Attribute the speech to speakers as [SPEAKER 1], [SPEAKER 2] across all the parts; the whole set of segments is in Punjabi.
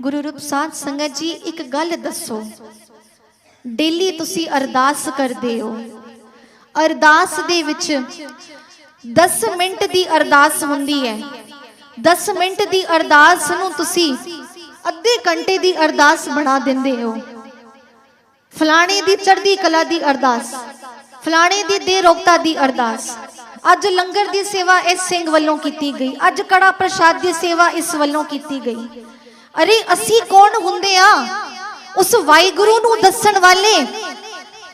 [SPEAKER 1] ਗੁਰੂ ਰੂਪ ਸਾਧ ਸੰਗਤ ਜੀ, ਇੱਕ ਗੱਲ ਦੱਸੋ। ਡੇਲੀ ਤੁਸੀਂ ਅਰਦਾਸ ਕਰਦੇ ਹੋ। ਅਰਦਾਸ ਦੇ ਵਿੱਚ 10 ਮਿੰਟ ਦੀ ਅਰਦਾਸ ਹੁੰਦੀ ਹੈ। 10 ਮਿੰਟ ਦੀ ਅਰਦਾਸ ਨੂੰ ਤੁਸੀਂ ਅੱਧੇ ਘੰਟੇ ਦੀ ਅਰਦਾਸ ਬਣਾ ਦਿੰਦੇ ਹੋ। ਫਲਾਣੇ ਦੀ ਚੜ੍ਹਦੀ ਕਲਾ ਦੀ ਅਰਦਾਸ, ਫਲਾਣੇ ਦੀ ਦੇ ਰੋਕਤਾ ਦੀ ਅਰਦਾਸ। ਅੱਜ ਲੰਗਰ ਦੀ ਸੇਵਾ ਇਸ ਸਿੰਘ ਵੱਲੋਂ ਕੀਤੀ ਗਈ। ਅੱਜ ਕੜਾ ਪ੍ਰਸ਼ਾਦ ਦੀ ਸੇਵਾ ਇਸ ਵੱਲੋਂ ਕੀਤੀ ਗਈ। ਅਰੇ ਅਸੀਂ ਕੌਣ ਹੁੰਦੇ ਆ? ਉਸ ਵਾਹਿਗੁਰੂ ਨੂੰ ਦੱਸਣ ਵਾਲੇ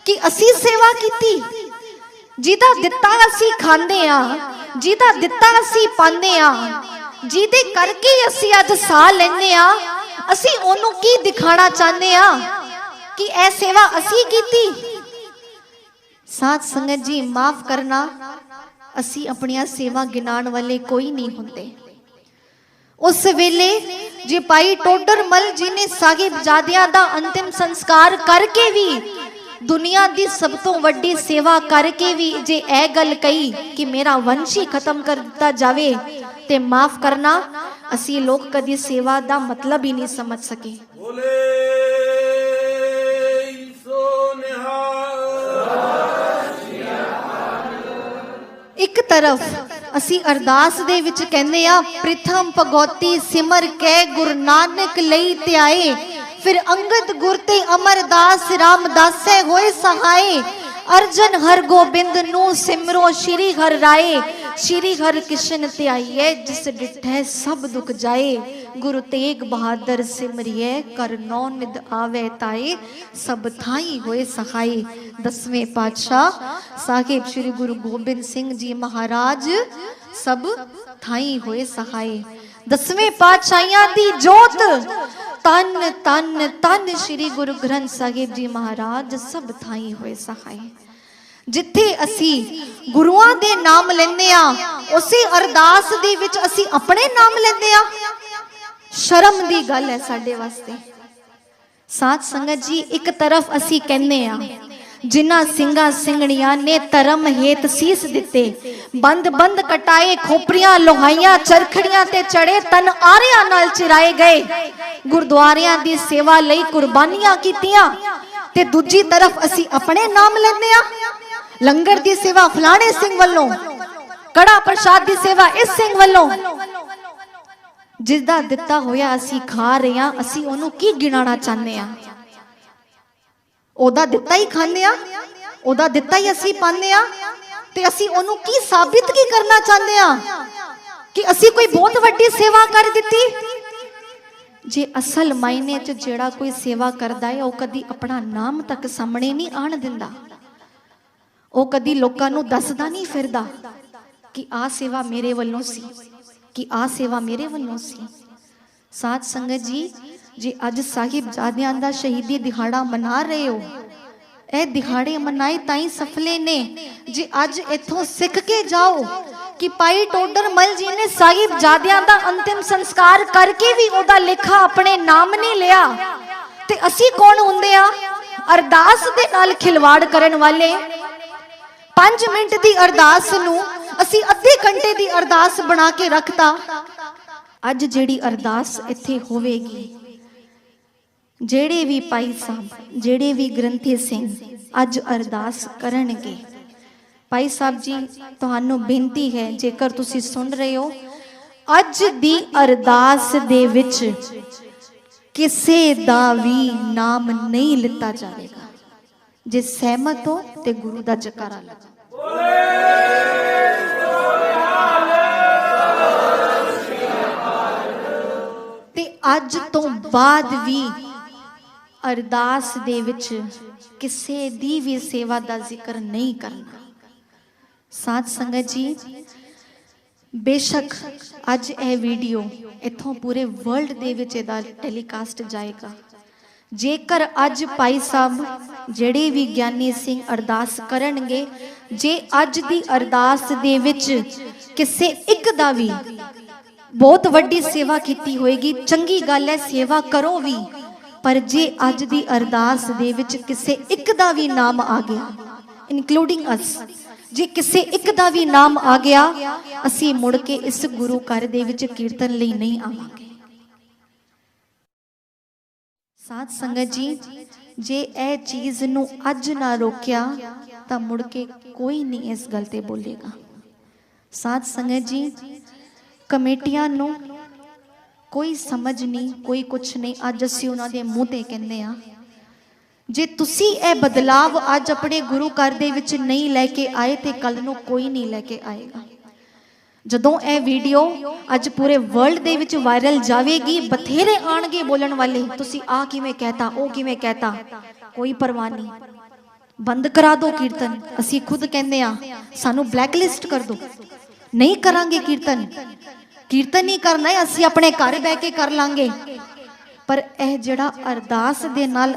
[SPEAKER 1] ਕਿ ਅਸੀਂ ਸੇਵਾ ਕੀਤੀ। ਜਿਹਦਾ ਦਿੱਤਾ ਅਸੀਂ ਖਾਂਦੇ ਆ, ਜਿਹਦਾ ਦਿੱਤਾ ਅਸੀਂ ਪਾਉਂਦੇ ਆ, ਜਿਹਦੇ ਕਰਕੇ ਅਸੀਂ ਅੱਜ ਸਾਹ ਲੈਂਦੇ ਆ, ਅਸੀਂ ਉਹਨੂੰ ਕੀ ਦਿਖਾਣਾ ਚਾਹੁੰਦੇ ਆ ਕਿ ਇਹ ਸੇਵਾ ਅਸੀਂ ਕੀਤੀ? ਸਾਧ ਸੰਗਤ ਜੀ, ਮਾਫ ਕਰਨਾ, ਅਸੀਂ ਆਪਣੀਆਂ ਸੇਵਾ ਗਿਣਾਉਣ ਵਾਲੇ ਕੋਈ ਨਹੀਂ ਹੁੰਦੇ। ਉਸ ਵੇਲੇ ਜੇ ਭਾਈ ਟੋਡਰਮਲ ਜੀ ਨੇ ਸਾਹਿਬ ਜਾਦਿਆਂ ਦਾ ਅੰਤਿਮ ਸੰਸਕਾਰ ਕਰਕੇ ਵੀ ਦੁਨੀਆ ਦੀ ਸਭ ਤੋਂ ਵੱਡੀ ਸੇਵਾ ਕਰਕੇ ਵੀ ਜੇ ਇਹ ਗੱਲ ਕਹੀ ਕਿ ਮੇਰਾ ਵੰਸ਼ ਹੀ ਖਤਮ ਕਰ ਦਿੱਤਾ ਜਾਵੇ ਤੇ ਮਾਫ ਕਰਨਾ ਅਸੀਂ ਲੋਕ ਕਦੀ ਸੇਵਾ ਦਾ ਮਤਲਬ ਹੀ ਨਹੀਂ ਸਮਝ ਸਕੇ
[SPEAKER 2] ਬੋਲੇ ਸੋ ਨਿਹਾਲ
[SPEAKER 1] ਇੱਕ ਤਰਫ ਅਸੀਂ ਅਰਦਾਸ ਦੇ ਵਿੱਚ ਕਹਿੰਦੇ ਆ, ਪ੍ਰਥਮ ਭਗਉਤੀ ਸਿਮਰ ਕੇ ਗੁਰੂ ਨਾਨਕ ਲਈ ਧਿਆਏ, ਫਿਰ ਅੰਗਦ ਗੁਰ ਤੇ ਅਮਰਦਾਸ ਰਾਮਦਾਸੇ ਹੋਏ ਸਹਾਏ, ਅਰਜਨ ਹਰ ਗੋਬਿੰਦ ਨੂੰ ਸਿਮਰੋ ਸ਼੍ਰੀ ਹਰ ਰਾਏ ਸ਼੍ਰੀ ਹਰਿ ਕ੍ਰਿਸ਼ਨ ਧਿਆਈਏ ਜਿਸ ਡਿਠੈ ਸਭ ਦੁਖ ਜਾਏ ਗੁਰੂ ਤੇਗ ਬਹਾਦਰ ਸਿਮਰਿਏ ਕਰ ਨੌ ਨਿਦ ਆਵੇ ਤਾਏ ਸਭ ਥਾਈ ਹੋਏ ਸਹਾਈ ਦਸਵੇਂ ਪਾਤਸ਼ਾਹ ਸਾਹਿਬ ਸ੍ਰੀ ਗੁਰੂ ਗੋਬਿੰਦ ਸਿੰਘ ਜੀ ਮਹਾਰਾਜ ਸਭ ਥਾਈ ਹੋਏ ਸਹਾਈ ਦਸਵੇਂ ਪਾਤਸ਼ਾਹਾਂ ਦੀ ਜੋਤ ਤਨ ਤਨ ਤਨ ਸ੍ਰੀ ਗੁਰੂ ਗ੍ਰੰਥ ਸਾਹਿਬ ਜੀ ਮਹਾਰਾਜ ਸਭ ਥਾਈ ਹੋਏ ਸਹਾਈ ਜਿੱਥੇ ਅਸੀਂ ਗੁਰੂਆਂ ਦੇ ਨਾਮ ਲੈਂਦੇ ਆ ਉਸੇ ਅਰਦਾਸ ਦੇ ਵਿੱਚ ਅਸੀਂ ਆਪਣੇ ਨਾਮ ਲੈਂਦੇ ਆ ਸ਼ਰਮ ਦੀ ਗੱਲ ਹੈ ਸਾਡੇ ਵਾਸਤੇ। ਸਾਧ ਸੰਗਤ ਜੀ, ਇੱਕ ਤਰਫ ਅਸੀਂ ਕਹਿੰਦੇ ਆ ਜਿਨ੍ਹਾਂ ਸਿੰਘਾਂ ਸਿੰਘਣੀਆਂ ਨੇ ਧਰਮ ਹੇਤ ਸੀਸ ਦਿੱਤੇ, ਬੰਦ ਬੰਦ ਕਟਾਏ, ਖੋਪਰੀਆਂ ਲੋਹਾਈਆਂ, ਚਰਖੜੀਆਂ ਤੇ ਚੜੇ ਤਨ ਆਰਿਆਂ ਨਾਲ ਚਿਰਾਏ ਗਏ। ਗੁਰਦੁਆਰਿਆਂ ਦੀ ਸੇਵਾ ਲਈ ਕੁਰਬਾਨੀਆਂ ਕੀਤੀਆਂ ਤੇ ਦੂਜੀ ਤਰਫ ਅਸੀਂ ਆਪਣੇ ਨਾਮ ਲੈਂਦੇ ਆ ਲੰਗਰ ਦੀ ਸੇਵਾ ਫਲਾਣੇ ਸਿੰਘ ਵੱਲੋਂ, ਕੜਾ ਪ੍ਰਸ਼ਾਦ ਦੀ ਸੇਵਾ ਇਸ ਸਿੰਘ ਵੱਲੋਂ। ਜਿਸ ਦਾ ਦਿੱਤਾ ਹੋਇਆ ਅਸੀਂ ਖਾ ਰਹੇ ਹਾਂ, ਅਸੀਂ ਉਹਨੂੰ ਕੀ ਗਿਣਾਉਣਾ ਚਾਹੁੰਦੇ ਆ ਉਹਦਾ ਦਿੱਤਾ ਹੀ ਖਾਂਦੇ ਆ ਉਹਦਾ ਦਿੱਤਾ ਹੀ ਅਸੀਂ ਪਾਉਂਦੇ ਆ ਤੇ ਅਸੀਂ ਉਹਨੂੰ ਕੀ ਸਾਬਿਤ ਕੀ ਕਰਨਾ ਚਾਹੁੰਦੇ ਆ ਕਿ ਅਸੀਂ ਕੋਈ ਬਹੁਤ ਵੱਡੀ ਸੇਵਾ ਕਰ ਦਿੱਤੀ? ਜੇ ਅਸਲ ਮਾਇਨੇ 'ਚ ਜਿਹੜਾ ਕੋਈ ਸੇਵਾ ਕਰਦਾ ਹੈ, ਉਹ ਕਦੀ ਆਪਣਾ ਨਾਮ ਤੱਕ ਸਾਹਮਣੇ ਨਹੀਂ ਆਣ ਦਿੰਦਾ। ਉਹ ਕਦੀ ਲੋਕਾਂ ਨੂੰ ਦੱਸਦਾ ਨਹੀਂ ਫਿਰਦਾ ਕਿ ਆਹ ਸੇਵਾ ਮੇਰੇ ਵੱਲੋਂ ਸੀ, ਕਿ ਆਹ ਸੇਵਾ ਮੇਰੇ ਵੱਲੋਂ ਸੀ। ਸਾਧ ਸੰਗਤ ਜੀ, ਜੇ ਅੱਜ ਸਾਹਿਬ ਜਾਦਿਆਂ ਦਾ ਸ਼ਹੀਦੀ ਦਿਹਾੜਾ ਮਨਾ ਰਹੇ ਹੋ, ਇਹ ਦਿਹਾੜੇ ਮਨਾਏ ਤਾਂ ਹੀ ਸਫਲੇ ਨੇ। ਜੇ ਅੱਜ ਇੱਥੋਂ ਸਿੱਖ ਕੇ ਜਾਓ ਕਿ ਭਾਈ ਟੋਡਰਮਲ ਜੀ ਨੇ ਸਾਹਿਬ ਜਾਦਿਆਂ ਦਾ ਅੰਤਿਮ ਸੰਸਕਾਰ ਕਰਕੇ ਵੀ ਉਹਦਾ ਲੇਖਾ ਆਪਣੇ ਨਾਮ ਨਹੀਂ ਲਿਆ, ਤੇ ਅਸੀਂ ਕੌਣ ਹੁੰਦੇ ਆ? ਅਰਦਾਸ ਦੇ ਨਾਲ ਖਿਲਵਾੜ ਕਰਨ ਵਾਲੇ 5 ਮਿੰਟ ਦੀ ਅਰਦਾਸ ਨੂੰ ਅਸੀਂ ਅੱਧੇ ਘੰਟੇ ਦੀ ਅਰਦਾਸ ਬਣਾ ਕੇ ਰੱਖਤਾ। ਅੱਜ ਜਿਹੜੀ ਅਰਦਾਸ ਇੱਥੇ ਹੋਵੇਗੀ, ਜਿਹੜੇ ਵੀ ਭਾਈ ਸਾਹਿਬ, ਜਿਹੜੇ ਵੀ ਗ੍ਰੰਥੀ ਸਿੰਘ ਅੱਜ ਅਰਦਾਸ ਕਰਨਗੇ, ਭਾਈ ਸਾਹਿਬ ਜੀ, ਤੁਹਾਨੂੰ ਬੇਨਤੀ ਹੈ, ਜੇਕਰ ਤੁਸੀਂ ਸੁਣ ਰਹੇ ਹੋ, ਅੱਜ ਦੀ ਅਰਦਾਸ ਦੇ ਵਿੱਚ ਕਿਸੇ ਦਾ ਵੀ ਨਾਮ ਨਹੀਂ ਲਿੱਤਾ ਜਾਵੇਗਾ। ਜੇ ਸਹਿਮਤ ਹੋ ਤੇ ਗੁਰੂ ਦਾ ਜਕਾਰਾ ਲਗਾਓ ਤੇ ਅੱਜ ਤੋਂ ਬਾਅਦ ਵੀ ਅਰਦਾਸ ਦੇ ਵਿੱਚ ਕਿਸੇ ਦੀ ਵੀ ਸੇਵਾ ਦਾ ਜ਼ਿਕਰ ਨਹੀਂ ਕਰਨਾ। ਸਾਧ ਸੰਗਤ ਜੀ, ਬੇਸ਼ੱਕ ਅੱਜ ਇਹ ਵੀਡੀਓ ਇੱਥੋਂ ਪੂਰੇ ਵਰਲਡ ਦੇ ਵਿੱਚ ਇਹਦਾ ਟੈਲੀਕਾਸਟ ਜਾਏਗਾ। ਜੇਕਰ ਅੱਜ ਭਾਈ ਸਾਹਿਬ ਜਿਹੜੇ ਵੀ ਗਿਆਨੀ ਸਿੰਘ ਅਰਦਾਸ ਕਰਨਗੇ, ਜੇ ਅੱਜ ਦੀ ਅਰਦਾਸ ਦੇ ਵਿੱਚ ਕਿਸੇ ਇੱਕ ਦਾ ਵੀ ਬਹੁਤ ਵੱਡੀ ਸੇਵਾ ਕੀਤੀ ਹੋਏਗੀ, ਚੰਗੀ ਗੱਲ ਹੈ, ਸੇਵਾ ਕਰੋ ਵੀ, ਪਰ ਜੇ ਅੱਜ ਦੀ ਅਰਦਾਸ ਦੇ ਵਿੱਚ ਕਿਸੇ ਇੱਕ ਦਾ ਵੀ ਨਾਮ ਆ ਗਿਆ ਇਨਕਲੂਡਿੰਗ ਅਸ ਜੇ ਕਿਸੇ ਇੱਕ ਦਾ ਵੀ ਨਾਮ ਆ ਗਿਆ, ਅਸੀਂ ਮੁੜ ਕੇ ਇਸ ਗੁਰੂ ਘਰ ਦੇ ਵਿੱਚ ਕੀਰਤਨ ਲਈ ਨਹੀਂ ਆਵਾਂਗੇ। ਸਾਧ ਸੰਗਤ ਜੀ, ਜੇ ਇਹ ਚੀਜ਼ ਨੂੰ ਅੱਜ ਨਾ ਰੋਕਿਆ, ਤਾਂ ਮੁੜ ਕੇ ਕੋਈ ਨਹੀਂ ਇਸ ਗੱਲ ਤੇ ਬੋਲੇਗਾ। ਸਾਧ ਸੰਗਤ ਜੀ, ਕਮੇਟੀਆਂ ਨੂੰ ਕੋਈ ਸਮਝ ਨਹੀਂ, ਕੋਈ ਕੁਛ ਨਹੀਂ, ਅੱਜ ਅਸੀਂ ਉਹਨਾਂ ਦੇ ਮੂੰਹ ਤੇ ਕਹਿੰਦੇ ਆ ਜੇ ਤੁਸੀਂ ਇਹ ਬਦਲਾਵ ਅੱਜ ਆਪਣੇ ਗੁਰੂ ਘਰ ਦੇ ਵਿੱਚ ਨਹੀਂ ਲੈ ਕੇ ਆਏ, ਤੇ ਕੱਲ ਨੂੰ ਕੋਈ ਨਹੀਂ ਲੈ ਕੇ ਆਏਗਾ। ਜਦੋਂ ਇਹ ਵੀਡੀਓ ਅੱਜ ਪੂਰੇ ਵਰਲਡ ਦੇ ਵਿੱਚ ਵਾਇਰਲ ਜਾਵੇਗੀ, ਬਥੇਰੇ ਆਣਗੇ ਬੋਲਣ ਵਾਲੇ। ਤੁਸੀਂ ਆ ਕਿਵੇਂ ਕਹਿਤਾ, ਉਹ ਕਿਵੇਂ ਕਹਿਤਾ? ਕੋਈ ਪਰਵਾਹ ਨਹੀਂ। ਬੰਦ ਕਰਾ ਦਿਓ ਕੀਰਤਨ। ਅਸੀਂ ਖੁਦ ਕਹਿੰਦੇ ਆ ਸਾਨੂੰ ਬਲੈਕਲਿਸਟ ਕਰ ਦਿਓ ਨਹੀਂ ਕਰਾਂਗੇ ਕੀਰਤਨ। ਕੀਰਤਨ ਨਹੀਂ ਕਰਨਾ ਅਸੀਂ ਆਪਣੇ ਘਰ ਬਹਿ ਕੇ ਕਰ ਲਾਂਗੇ। ਪਰ ਇਹ ਜਿਹੜਾ ਅਰਦਾਸ ਦੇ ਨਾਲ